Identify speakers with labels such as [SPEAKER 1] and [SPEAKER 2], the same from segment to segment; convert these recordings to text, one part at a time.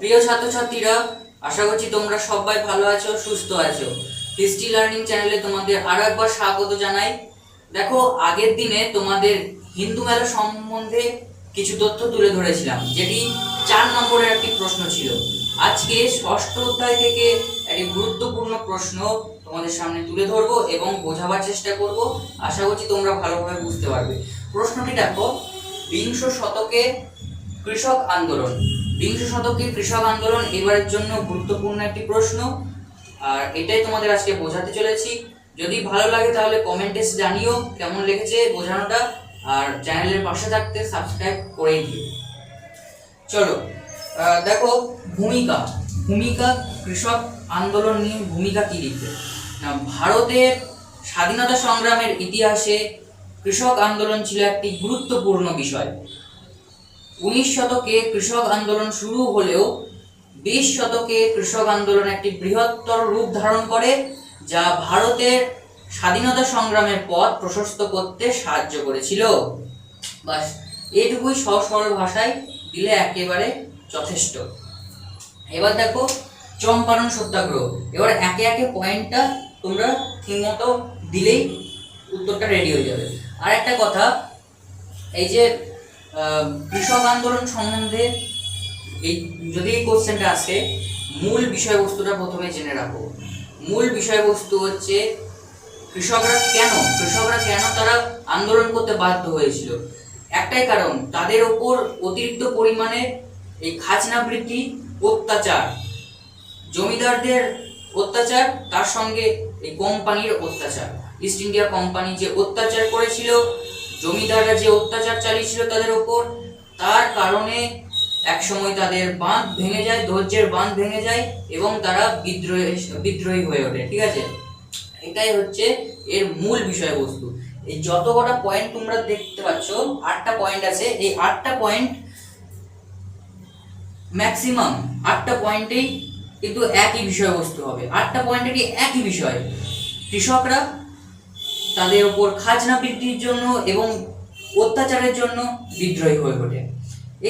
[SPEAKER 1] প্রিয় ছাত্রছাত্রীরা, আশা করছি তোমরা সবাই ভালো আছো, সুস্থ আছো। হিস্ট্রি লার্নিং চ্যানেলে তোমাদের আরও একবার স্বাগত জানাই। দেখো, আগের দিনে তোমাদের হিন্দু মেলা সম্বন্ধে কিছু তথ্য তুলে ধরেছিলাম, যেটি চার নম্বরের একটি প্রশ্ন ছিল। আজকে ষষ্ঠ অধ্যায় থেকে একটি গুরুত্বপূর্ণ প্রশ্ন তোমাদের সামনে তুলে ধরবো এবং বোঝাবার চেষ্টা করব। আশা করছি তোমরা ভালোভাবে বুঝতে পারবে। প্রশ্নটি দেখো, বিংশ শতকে কৃষক আন্দোলন। বিংশ শতকে কৃষক আন্দোলন এবারের জন্য গুরুত্বপূর্ণ একটি প্রশ্ন। আর এটাই তোমাদের আজকে বোঝাতে চলেছি। যদি ভালো লাগে তাহলে কমেন্টে জানিও কেমন লেগেছে বোঝানোটা। আর চ্যানেলের পাশে থাকতে সাবস্ক্রাইব করেই দিও। চলো দেখো ভূমিকা। ভূমিকা কৃষক আন্দোলন নিয়ে ভূমিকা কি লিখবে? ভারতের স্বাধীনতা সংগ্রামের ইতিহাসে কৃষক আন্দোলন ছিল একটি গুরুত্বপূর্ণ বিষয়। উনিশ শতকে কৃষক আন্দোলন শুরু হলেও বিশ শতকে কৃষক আন্দোলন একটি বৃহত্তর রূপ ধারণ করে, যা ভারতের স্বাধীনতা সংগ্রামের পথ প্রশস্ত করতে সাহায্য করেছিল। বাস এটুকুই সরল ভাষায় দিলে একেবারে যথেষ্ট। এবার দেখো, চম্পারণ সত্যাগ্রহ। এবার একে একে পয়েন্টটা তোমরা ঠিকমতো দিলেই উত্তরটা রেডি হয়ে যাবে। আর একটা কথা, এই যে কৃষক আন্দোলন সম্বন্ধে এই, যদি এই কোশ্চেনটা আসে, মূল বিষয়বস্তুটা প্রথমে জেনে রাখো। মূল বিষয়বস্তু হচ্ছে, কৃষকরা কেন কৃষকরা কেন তারা আন্দোলন করতে বাধ্য হয়েছিল? একটাই কারণ, তাদের ওপর অতিরিক্ত পরিমাণে এই খাজনা বৃদ্ধি অত্যাচার। জমিদারদের অত্যাচার, তার সঙ্গে এই কোম্পানির অত্যাচার। ইস্ট ইন্ডিয়া কোম্পানি যে অত্যাচার করেছিল জমিদাররা যে অত্যাচার চালিয়েছিল তাদের ওপর, তার কারণে একসময় তাদের বাঁধ ভেঙে যায়, ধৈর্যের বাঁধ ভেঙে যায় এবং তারা বিদ্রোহী বিদ্রোহী হয়ে ওঠে, ঠিক আছে? এটাই হচ্ছে এর মূল বিষয়বস্তু। এই যত কটা পয়েন্ট তোমরা দেখতে পাচ্ছ, আটটা পয়েন্ট আছে, এই আটটা পয়েন্ট ম্যাক্সিমাম আটটা পয়েন্টেই কিন্তু একই বিষয়বস্তু হবে। আটটা পয়েন্টেরই একই বিষয়? কৃষকরা তাদের ওপর খাজনা বৃদ্ধির জন্য এবং অত্যাচারের জন্য বিদ্রোহী হয়ে ওঠে।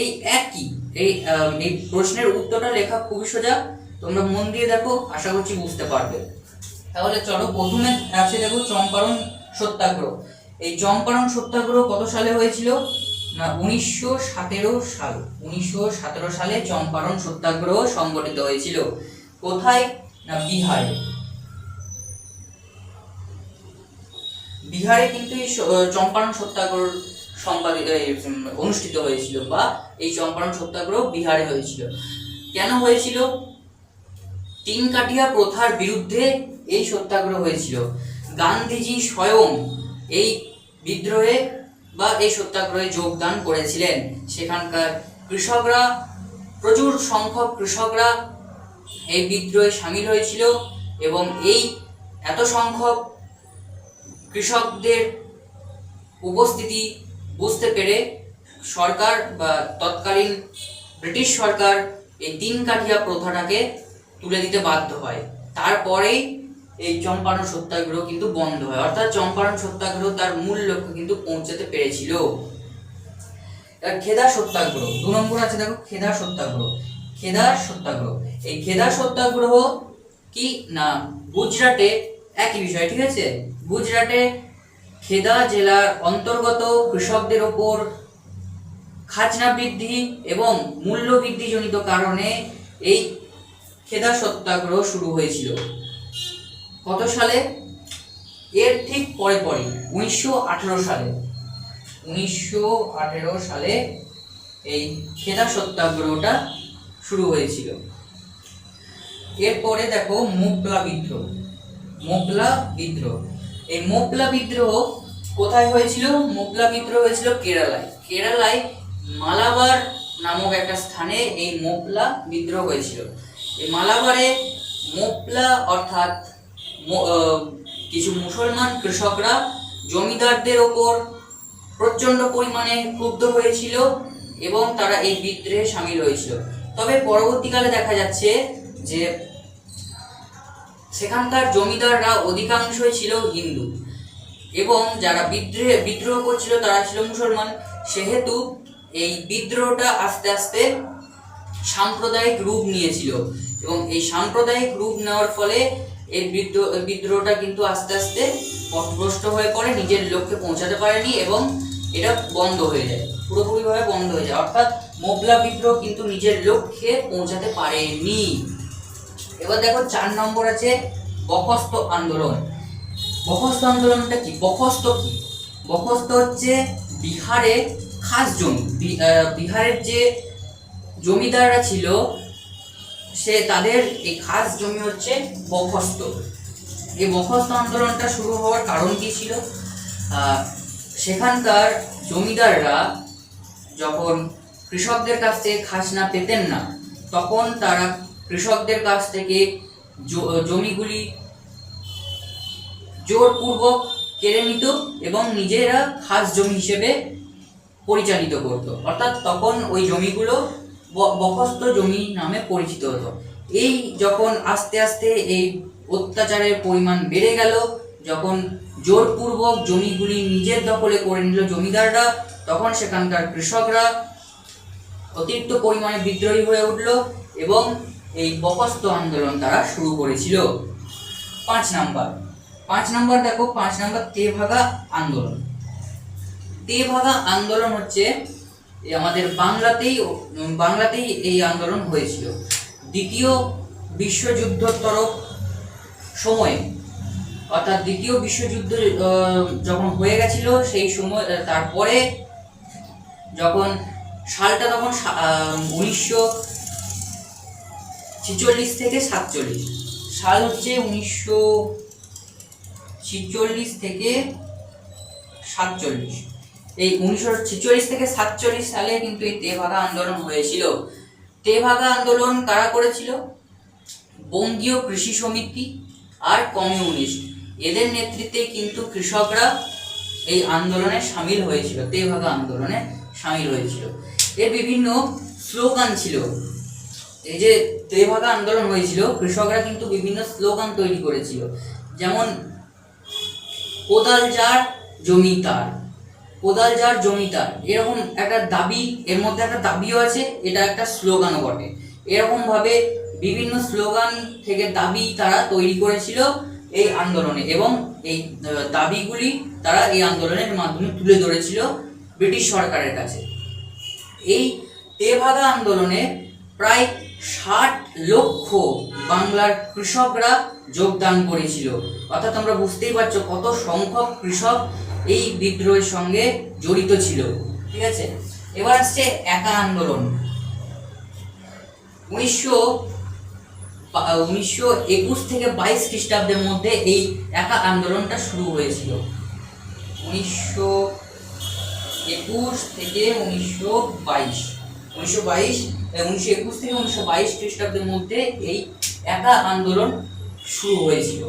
[SPEAKER 1] এই একই, এই এই প্রশ্নের উত্তরটা লেখা খুবই সোজা। তোমরা মন দিয়ে দেখো, আশা করছি বুঝতে পারবে। তাহলে চলো প্রথমে আছে দেখো চম্পারণ সত্যাগ্রহ। এই চম্পারণ সত্যাগ্রহ কত সালে হয়েছিল? না, উনিশশো সতেরো সাল। উনিশশো সতেরো সালে চম্পারণ সত্যাগ্রহ সংগঠিত হয়েছিল। কোথায়? না, বিহারে। বিহারে কিন্তু এই চম্পারণ সত্যাগ্রহ সম্পাদিত অনুষ্ঠিত হয়েছিল বা এই চম্পারণ সত্যাগ্রহ বিহারে হয়েছিল। কেন হয়েছিল? তিন কাঠিয়া প্রথার বিরুদ্ধে এই সত্যাগ্রহ হয়েছিল। গান্ধীজি স্বয়ং এই বিদ্রোহে বা এই সত্যাগ্রহে যোগদান করেছিলেন। সেখানকার কৃষকরা, প্রচুর সংখ্যক কৃষকরা এই বিদ্রোহে সামিল হয়েছিল এবং এই এত সংখ্যক কৃষকদের উপস্থিতি বুঝতে পেরে সরকার বা তৎকালীন ব্রিটিশ সরকার এই তিন কাঠিয়া প্রথাটাকে তুলে দিতে বাধ্য হয়। তারপরেই এই চম্পারণ সত্যাগ্রহ কিন্তু বন্ধ হয়। অর্থাৎ চম্পারণ সত্যাগ্রহ তার মূল লক্ষ্য কিন্তু পৌঁছাতে পেরেছিল। খেদা সত্যাগ্রহ, দু নম্বর আছে দেখো, খেদা সত্যাগ্রহ। খেদা সত্যাগ্রহ, এই খেদা সত্যাগ্রহ কি না? গুজরাটে একই বিষয়, ঠিক আছে? গুজরাটে খেদা জেলার অন্তর্গত কৃষকদের ওপর খাজনা বৃদ্ধি এবং মূল্য বৃদ্ধিজনিত কারণে এই খেদা সত্যাগ্রহ শুরু হয়েছিল। কত সালে? এর ঠিক পরে পরে উনিশশো আঠেরো সালে। উনিশশো আঠেরো সালে এই খেদা সত্যাগ্রহটা শুরু হয়েছিল। এরপরে দেখো মোগলা বিদ্রোহ। মোগলা বিদ্রোহ। এই মোগলা বিদ্রোহ কোথায় হয়েছিল? মোগলা বিদ্রোহ হয়েছিল কেরালায়। কেরালায় মালাবার নামক একটা স্থানে এই মোগলা বিদ্রোহ হয়েছিল। এই মালাবারে মোগলা অর্থাৎ কিছু মুসলমান কৃষকরা জমিদারদের ওপর প্রচণ্ড পরিমাণে ক্রুদ্ধ হয়েছিল এবং তারা এই বিদ্রোহে সামিল হয়েছিল। তবে পরবর্তীকালে দেখা যাচ্ছে যে সেখানকার জমিদাররা অধিকাংশই ছিল হিন্দু। এবং যারা বিদ্রোহে, বিদ্রোহ করছিল তারা ছিল মুসলমান। সেহেতু এই বিদ্রোহটা আস্তে আস্তে সাম্প্রদায়িক রূপ নিয়েছিল। এবং এই সাম্প্রদায়িক রূপ নেওয়ার ফলে এই বিদ্রোহ, বিদ্রোহটা কিন্তু আস্তে আস্তে পথভ্রষ্ট হয়ে পড়ে, নিজের লক্ষ্যে পৌঁছাতে পারেনি এবং এটা বন্ধ হয়ে যায়, পুরোপুরিভাবে বন্ধ হয়ে যায়। অর্থাৎ মোবলা বিদ্রোহ কিন্তু নিজের লক্ষ্যে পৌঁছাতে পারেনি। এবার দেখো চার নম্বর আছে বখস্ত আন্দোলন। বখস্ত আন্দোলনটা কি? বখস্ত কি? বখস্ত হচ্ছে বিহারে খাস জমি। বিহারের যে জমিদাররা ছিল, সে তাদের এই খাস জমি হচ্ছে বখস্ত। এই বখস্ত আন্দোলনটা শুরু হওয়ার কারণ কি ছিল? সেখানকার জমিদাররা যখন কৃষকদের কাছ থেকে খাজনা পেতেন না, তখন তারা কৃষকদের কাছ থেকে জমিগুলি জোরপূর্বক কেড়ে নিত এবং নিজেরা খাস জমি হিসেবে পরিচালিত করত। অর্থাৎ তখন ওই জমিগুলো ব- বখস্ত জমি নামে পরিচিত হতো। এই যখন আস্তে আস্তে এই অত্যাচারের পরিমাণ বেড়ে গেল, যখন জোরপূর্বক জমিগুলি নিজের দখলে করে নিল জমিদাররা, তখন সেখানকার কৃষকরা অতিরিক্ত পরিমাণে বিদ্রোহী হয়ে উঠল এবং এই বকস্ত আন্দোলন তারা শুরু করেছিল। পাঁচ নাম্বার। পাঁচ নাম্বার দেখো, পাঁচ নাম্বার তেভাগা আন্দোলন। তেভাগা আন্দোলন হচ্ছে আমাদের বাংলাতেই বাংলাতেই এই আন্দোলন হয়েছিল। দ্বিতীয় বিশ্বযুদ্ধোত্তর সময়ে, অর্থাৎ দ্বিতীয় বিশ্বযুদ্ধ যখন হয়ে গেছিল, সেই সময় তারপরে যখন সালটা তখন উনিশশো ছিচল্লিশ থেকে সাতচল্লিশ। সাল হচ্ছে উনিশশো ছিচল্লিশ থেকে সাতচল্লিশ। এই উনিশশো ছিচল্লিশ থেকে সাতচল্লিশ সালে কিন্তু এই তেভাগা আন্দোলন হয়েছিল। তেভাগা আন্দোলন কারা করেছিল? বঙ্গীয় কৃষি সমিতি আর কমিউনিস্ট। এদের নেতৃত্বে কিন্তু কৃষকরা এই আন্দোলনে সামিল হয়েছিল, তেভাগা আন্দোলনে সামিল হয়েছিল। এর বিভিন্ন স্লোগান ছিল। এই যে তেভাগা আন্দোলন হয়েছিল, কৃষকরা কিন্তু বিভিন্ন স্লোগান তৈরি করেছিল। যেমন, কোদাল যার, জমি তার। কোদাল যার, জমি তার। এরকম একটা দাবি, এর মধ্যে একটা দাবিও আছে, এটা একটা স্লোগানও বটে। এরকম ভাবে বিভিন্ন স্লোগান থেকে দাবি তারা তৈরি করেছিল এই আন্দোলনে এবং এই দাবিগুলি তারা এই আন্দোলনের মাধ্যমে তুলে ধরেছিল ব্রিটিশ সরকারের কাছে। এই তেভাগা আন্দোলনে প্রায় ষাট লক্ষ বাংলার কৃষকরা যোগদান করেছিল। অর্থাৎ আমরা বুঝতেই পারছ কত সংখ্যক কৃষক এই বিদ্রোহের সঙ্গে জড়িত ছিল। ঠিক আছে? এবার আসছে একা আন্দোলন। উনিশশো উনিশশো একুশ থেকে বাইশ খ্রিস্টাব্দের মধ্যে এই একা আন্দোলনটা শুরু হয়েছিল। উনিশশো একুশ থেকে উনিশশো বাইশ। উনিশশো বাইশ উনিশশো একুশ থেকে উনিশশো বাইশ খ্রিস্টাব্দের মধ্যে এই একা আন্দোলন শুরু হয়েছিল।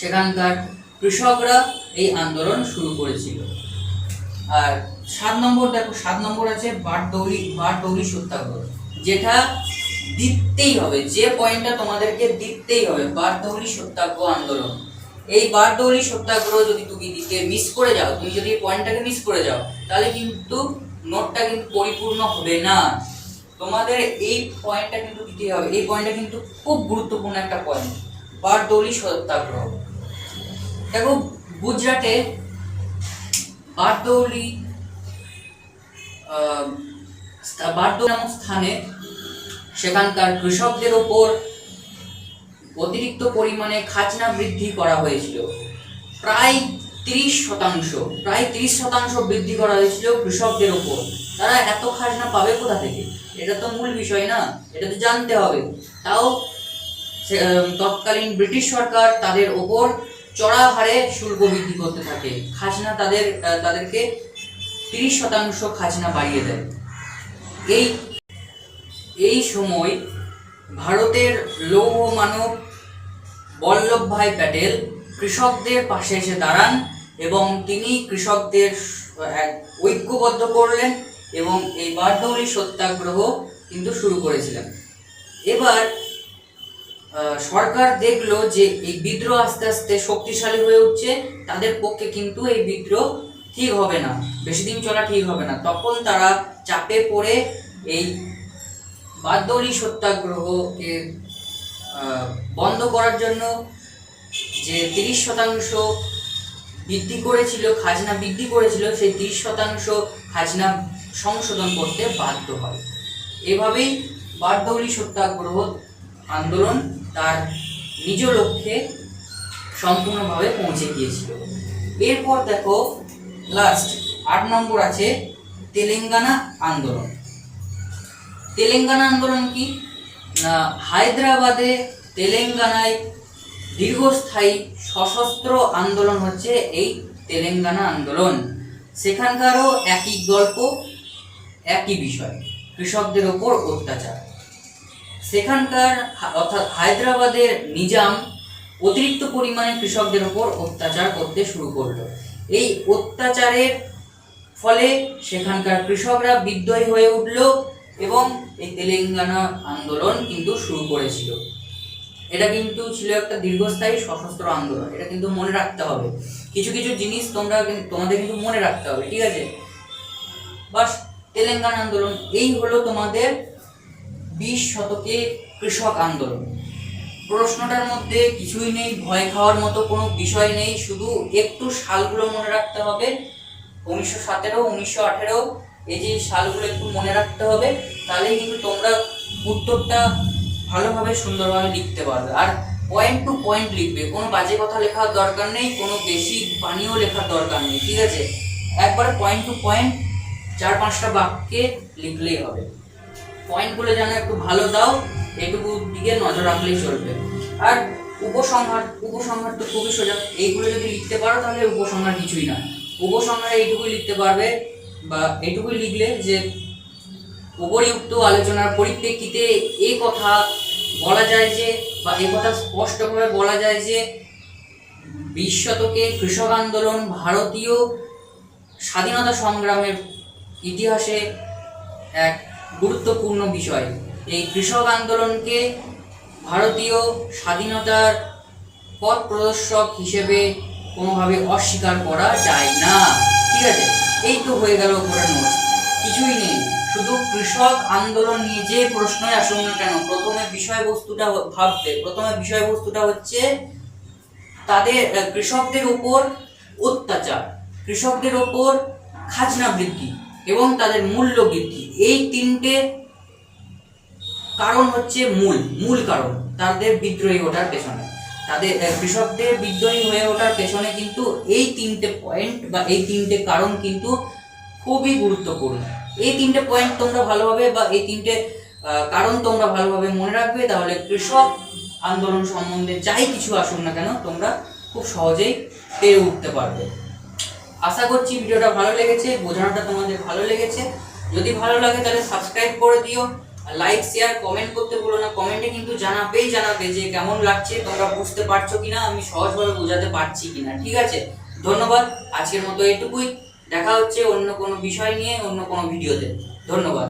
[SPEAKER 1] সেখানকার কৃষকরা এই আন্দোলন শুরু করেছিল। আর সাত নম্বর, দেখো, সাত নম্বর আছে বারদৌলি বারদৌলি সত্যাগ্রহ, যেটা দিতেই হবে, যে পয়েন্টটা তোমাদেরকে দিতেই হবে বারদৌলি সত্যাগ্রহ আন্দোলন। এই বারদৌলি সত্যাগ্রহ যদি তুমি দিতে মিস করে যাও, তুমি যদি এই পয়েন্টটাকে মিস করে যাও, তাহলে কিন্তু নোটটা কিন্তু পরিপূর্ণ হবে না। তোমাদের এই পয়েন্টটা কিন্তু দিতেই হবে। এই পয়েন্টটা কিন্তু খুব গুরুত্বপূর্ণ একটা পয়েন্ট বারদৌলি সত্যাগ্রহ। দেখো, গুজরাটে বারদৌলি বারদৌলি নামক স্থানে সেখানকার কৃষকদের ওপর অতিরিক্ত পরিমাণে খাজনা বৃদ্ধি করা হয়েছিল। প্রায় তিরিশ শতাংশ, প্রায় তিরিশ শতাংশ বৃদ্ধি করা হয়েছিল কৃষকদের ওপর। তারা এত খাজনা পাবে কোথা থেকে? এটা তো মূল বিষয় না, এটা তো জানতে হবে। তাও তৎকালীন ব্রিটিশ সরকার তাদের ওপর চড়া হারে শুল্ক বৃদ্ধি করতে থাকে। খাজনা তাদের তাদেরকে তিরিশ শতাংশ খাজনা বাড়িয়ে দেয়। এই এই সময় ভারতের লৌহ মানব বল্লভভাই প্যাটেল কৃষকদের পাশে এসে দাঁড়ান এবং তিনি কৃষকদের ঐক্যবদ্ধ করলেন। এবং এই বারদৌলি সত্যাগ্রহ কিন্তু শুরু করেছিলেন। এবার সরকার দেখল যে এই বিদ্রোহ আস্তে আস্তে শক্তিশালী হয়ে উঠছে, তাদের পক্ষে কিন্তু এই বিদ্রোহ ঠিক হবে না, বেশি দিন চলা ঠিক হবে না। তখন তারা চাপে পড়ে এই বারদৌলি সত্যাগ্রহকে বন্ধ করার জন্য যে তিরিশ শতাংশ বৃদ্ধি করেছিল, খাজনা বৃদ্ধি করেছিল, সেই তিরিশ শতাংশ খাজনা সংশোধন করতে বাধ্য হয়। এভাবেই বারদৌলি সত্যাগ্রহ আন্দোলন তার নিজ লক্ষ্যে সম্পূর্ণভাবে পৌঁছে গিয়েছিল। এরপর দেখো লাস্ট আট নম্বর আছে তেলেঙ্গানা আন্দোলন। তেলেঙ্গানা আন্দোলন কি? হায়দ্রাবাদে তেলেঙ্গানায় দীর্ঘস্থায়ী সশস্ত্র আন্দোলন হচ্ছে এই তেলেঙ্গানা আন্দোলন। সেখানকারও একই গল্প একই বিষয়, কৃষকদের ওপর অত্যাচার। সেখানকার অর্থাৎ হায়দ্রাবাদের নিজাম অতিরিক্ত পরিমাণে কৃষকদের ওপর অত্যাচার করতে শুরু করল। এই অত্যাচারের ফলে সেখানকার কৃষকরা বিদ্রোহী হয়ে উঠল এবং এই তেলেঙ্গানা আন্দোলন কিন্তু শুরু করেছিল। এটা কিন্তু ছিল একটা দীর্ঘস্থায়ী সশস্ত্র আন্দোলন, এটা কিন্তু মনে রাখতে হবে। কিছু কিছু জিনিস তোমরা তোমাদের কিন্তু মনে রাখতে হবে, ঠিক আছে? বাস তেলেঙ্গানা আন্দোলন, এই হলো তোমাদের বিশ শতকে কৃষক আন্দোলন। প্রশ্নটার মধ্যে কিছুই নেই, ভয় খাওয়ার মতো কোনো বিষয় নেই, শুধু একটু সালগুলো মনে রাখতে হবে। উনিশশো সতেরো, উনিশশো আঠেরো, এই যে সালগুলো একটু মনে রাখতে হবে, তাহলেই কিন্তু তোমরা উত্তরটা ভালোভাবে, সুন্দরভাবে লিখতে পারবে। আর পয়েন্ট টু পয়েন্ট লিখবে, কোনো বাজে কথা লেখার দরকার নেই, কোনো বেশি বানিয়েও লেখার দরকার নেই, ঠিক আছে? একবারে পয়েন্ট টু পয়েন্ট চার পাঁচটা বাক্যে লিখলেই হবে। পয়েন্টগুলো যেন একটু ভালো দাও এটুকু দিকে নজর রাখলেই চলবে। আর উপসংহার উপসংহার তো খুবই সোজা। এইগুলো যদি লিখতে পারো, তাহলে উপসংহার কিছুই না উপসংহারে এইটুকুই লিখতে পারবে বা এইটুকুই লিখলে যে উপরিউক্ত আলোচনার পরিপ্রেক্ষিতে এই কথা বলা যায় যে বা এই কথা স্পষ্টভাবে বলা যায় যে বিশ শতকে কৃষক আন্দোলন ভারতীয় স্বাধীনতা সংগ্রামের ইতিহাসে এক গুরুত্বপূর্ণ বিষয়। এই কৃষক আন্দোলনকে ভারতীয় স্বাধীনতার পথ প্রদর্শক হিসেবে কোনোভাবে অস্বীকার করা যায় না। ঠিক আছে? এই তো হয়ে গেল নোটস কিছুই নেই। শুধু কৃষক আন্দোলন নিয়ে যে প্রশ্নই আসুন না কেন, প্রথমে বিষয়বস্তুটা ভাববে প্রথমে বিষয়বস্তুটা হচ্ছে তাদের কৃষকদের উপর অত্যাচার, কৃষকদের ওপর খাজনা বৃদ্ধি। এবং তাদের মূল্য বৃদ্ধি। এই তিনটে কারণ হচ্ছে মূল মূল কারণ তাদের বিদ্রোহী ওঠার পেছনে। তাদের কৃষকদের বিদ্রোহী হয়ে ওঠার পেছনে কিন্তু এই তিনটে পয়েন্ট বা এই তিনটে কারণ কিন্তু খুবই গুরুত্বপূর্ণ। এই তিনটে পয়েন্ট তোমরা ভালোভাবে বা এই তিনটে কারণ তোমরা ভালোভাবে মনে রাখবে, তাহলে কৃষক আন্দোলন সম্বন্ধে যাই কিছু আসুক না কেন, তোমরা খুব সহজেই পেরে উঠতে পারবে। আশা করছি ভিডিওটা ভালো লেগেছে, বোঝানোটা তোমাদের ভালো লেগেছে। যদি ভালো লাগে তাহলে সাবস্ক্রাইব করে দিও লাইক শেয়ার কমেন্ট করতে বলো না। কমেন্টে কিন্তু জানাবেই জানাবে যে কেমন লাগছে, তোমরা বুঝতে পারছ কিনা, আমি সহজভাবে বোঝাতে পারছি কিনা, ঠিক আছে? ধন্যবাদ, আজকের মতো এটুকুই। দেখা হচ্ছে অন্য কোনো বিষয় নিয়ে, অন্য কোনো ভিডিওতে ধন্যবাদ।